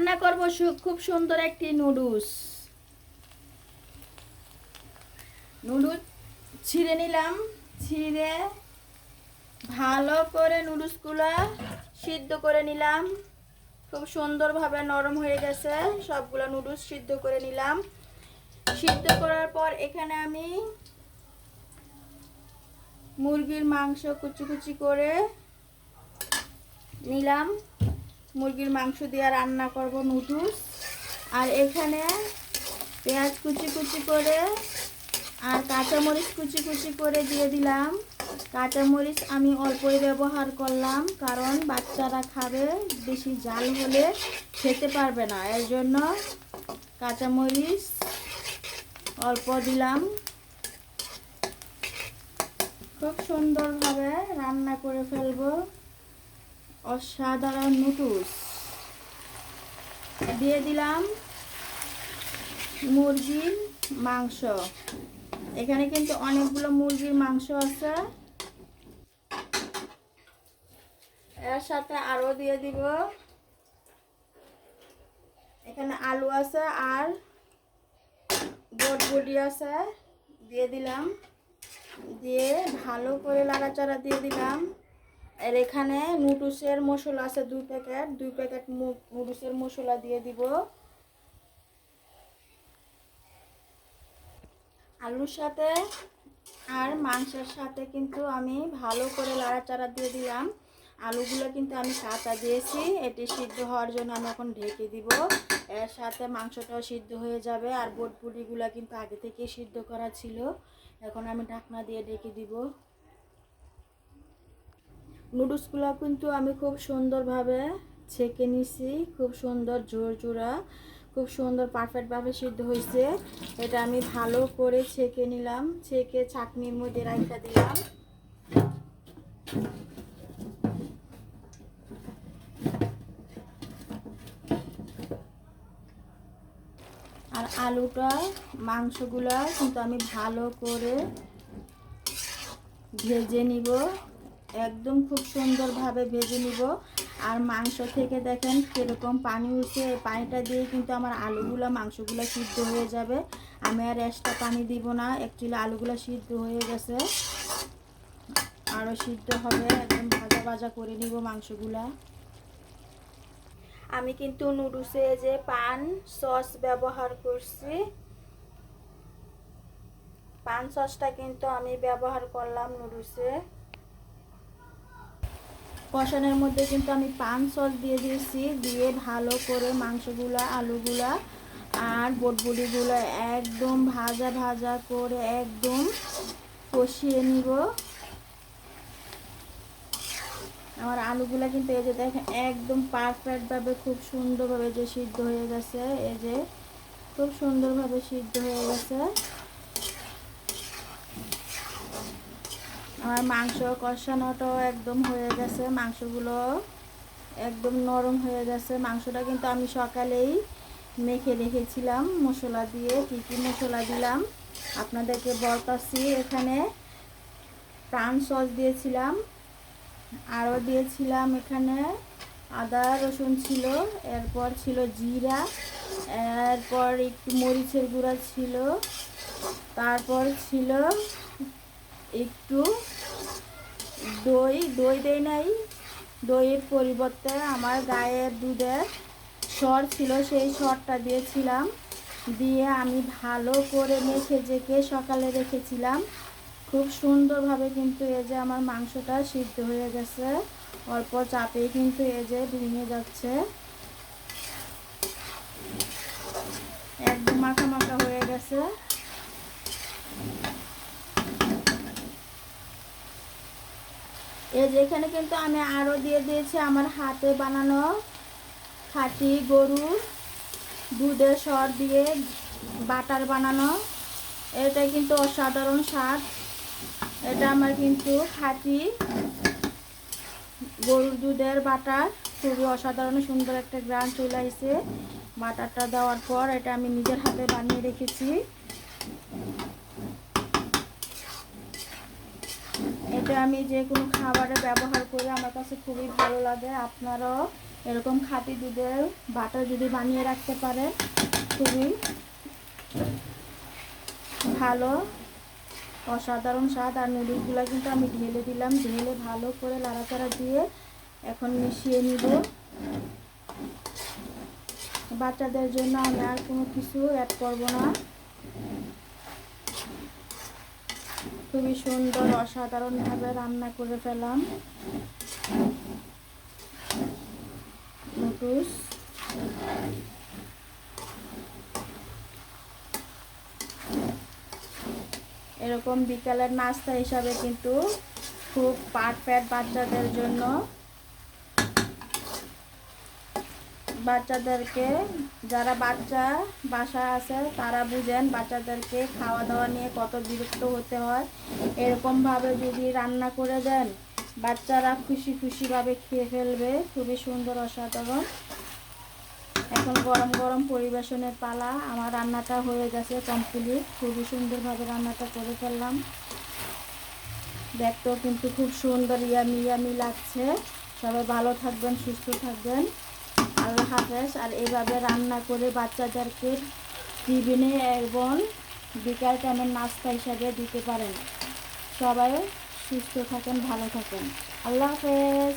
রান্না করব খুব সুন্দর একটি নুডলস। নুডলস ছিঁড়ে নিলাম, ছিঁড়ে ভালো করে নুডলসগুলো সিদ্ধ করে নিলাম। খুব সুন্দরভাবে নরম হয়ে গেছে, সবগুলো নুডলস সিদ্ধ করে নিলাম। সিদ্ধ করার পর এখানে আমি মুরগির মাংস কুচি কুচি করে নিলাম। মুরগির মাংস দিয়ে রান্না করব নুডলস। আর এখানে পেঁয়াজ কুচি কুচি করে আর কাঁচামরিচ কুচি কুচি করে দিয়ে দিলাম। কাঁচামরিচ আমি অল্পই ব্যবহার করলাম কারণ বাচ্চারা খাবে, বেশি জাল হলে খেতে পারবে না। এর জন্য কাঁচামরিচ অল্প দিলাম। খুব সুন্দরভাবে রান্না করে ফেলব। অসাধারণ নুডলস দিয়ে দিলাম মুরগির মাংস। এখানে কিন্তু অনেকগুলো মুরগির মাংস আছে। এর সাথে আরও দিয়ে দিব। এখানে আলু আছে আর বটবুটি আছে। দিয়ে দিলাম। দিয়ে ভালো করে লাড়াচাড়া দিয়ে দিলাম। আর এখানে নুডলসের মশলা আছে দুই প্যাকেট দুই প্যাকেট নুডলসের মশলা দিয়ে দিব। আলুর সাথে আর মাংসের সাথে কিন্তু আমি ভালো করে লাড়াচাড়া দিয়ে দিলাম। আলুগুলো কিন্তু আমি কাঁচা দিয়েছি, এটি সিদ্ধ হওয়ার জন্য আমি এখন ঢেকে দিব। এর সাথে মাংসটাও সিদ্ধ হয়ে যাবে আর বটপুরিগুলো কিন্তু আগে থেকে সিদ্ধ করা ছিল। এখন আমি ঢাকনা দিয়ে ঢেকে দিব। নুডলসগুলো কিন্তু আমি খুব সুন্দরভাবে ছেঁকে নিছি। খুব সুন্দর জোর জোড়া, খুব সুন্দর পারফেক্টভাবে সিদ্ধ হয়েছে। এটা আমি ভালো করে ছেঁকে নিলাম, ছেঁকে চাটনির মধ্যে রাখা দিলাম। আর আলুটা, মাংসগুলো কিন্তু আমি ভালো করে ভেজে নিব। একদম খুব সুন্দরভাবে ভেজে নিব। আর মাংস থেকে দেখেন কীরকম পানি উঠছে পানিটা দিয়ে কিন্তু আমার আলুগুলো, মাংসগুলো সিদ্ধ হয়ে যাবে। আমি আর এক্সট্রা পানি দিব না অ্যাকচুয়ালি আলুগুলো সিদ্ধ হয়ে গেছে। আরও সিদ্ধ হবে, একদম ভাজা ভাজা করে নিব মাংসগুলা। আমি কিন্তু নুডলসে যে পান সস ব্যবহার করছি, পান সসটা কিন্তু আমি ব্যবহার করলাম নুডলসে। কষানোর মধ্যে কিন্তু আমি পান সস দিয়ে দিয়েছি, দিয়ে ভালো করে মাংসগুলা, আলুগুলা আর বটবুটিগুলো একদম ভাজা ভাজা করে একদম কষিয়ে নিব। আমার আলুগুলা কিন্তু এই যে দেখেন, একদম পারফেক্টভাবে খুব সুন্দরভাবে যে সিদ্ধ হয়ে গেছে, এই যে খুব সুন্দরভাবে সিদ্ধ হয়ে গেছে। আমার মাংস কষানোটাও একদম হয়ে গেছে, মাংসগুলো একদম নরম হয়ে গেছে। মাংসটা কিন্তু আমি সকালেই মেখে রেখেছিলাম, মশলা দিয়ে কী কী মশলা দিলাম আপনাদেরকে বলতাছি। এখানে প্রাণ সস দিয়েছিলাম, আরও দিয়েছিলাম এখানে আদা, রসুন ছিল, এরপর ছিল জিরা, এরপর একটু মরিচের গুঁড়া ছিল, তারপর ছিল একটু দই দই দেয় নাই। দইয়ের পরিবর্তে আমার গায়ের দুধের সর ছিল, সেই সরটা দিয়েছিলাম। দিয়ে আমি ভালো করে মেখে জেকে সকালে রেখেছিলাম। খুব সুন্দরভাবে কিন্তু এই যে আমার মাংসটা সিদ্ধ হয়ে গেছে। অল্প চাপেই কিন্তু এই যে ভেঙে যাচ্ছে। একদম মাখা মাখা হয়ে গেছে। এই যে এখানে কিন্তু আমি আরও দিয়ে দিয়েছি আমার হাতে বানানো খাঁটি গরুর দুধের সর দিয়ে বাটার বানানো। এটা কিন্তু অসাধারণ স্বাদ। এটা আমার কিন্তু খাঁটি গরুর দুধের বাটার। খুবই অসাধারণ, সুন্দর একটা গ্রান চলে আসছে বাটারটা দেওয়ার পর এটা আমি নিজের হাতে বানিয়ে রেখেছি। এটা আমি যে কোনো খাবারে ব্যবহার করি আমার কাছে খুবই ভালো লাগে। আপনারাও এরকম খাঁটি দুধের বাটার যদি বানিয়ে রাখতে পারে খুবই ভালো, অসাধারণ স্বাদ। আর নুডলসগুলো কিন্তু আমি ঢেলে দিলাম, ঢেলে ভালো করে লাড়াচাড়া দিয়ে এখন মিশিয়ে নিব। বাচ্চাদের জন্য আমি আর কোনো কিছু অ্যাড করব না। খুবই সুন্দর অসাধারণভাবে রান্না করে ফেলাম। এরকম বিকালের নাস্তা হিসাবে কিন্তু খুব পারফেক্ট বাচ্চাদের জন্য। বাচ্চাদেরকে, যারা বাচ্চা বাসায় আছে, তারা বুঝেন বাচ্চাদেরকে খাওয়া দাওয়া নিয়ে কত বিরক্ত হতে হয়। এরকমভাবে যদি রান্না করে দেন, বাচ্চারা খুশি খুশিভাবে খেয়ে ফেলবে। খুবই সুন্দর, অসাধারণ। এখন গরম গরম পরিবেশনের পালা। আমার রান্নাটা হয়ে গেছে কমপ্লিট খুবই সুন্দরভাবে রান্নাটা করে ফেললাম। দেখতেও কিন্তু খুব সুন্দর, ইয়ামি ইয়ামি লাগছে। সবাই ভালো থাকবেন, সুস্থ থাকবেন। আল্লাহ হাফেজ। আর এইভাবে রান্না করে বাচ্চাদেরকে টিফিনে এবং বিকাল টাইমের নাস্তা হিসাবে দিতে পারেন। সবাই সুস্থ থাকেন, ভালো থাকেন। আল্লাহ হাফেজ।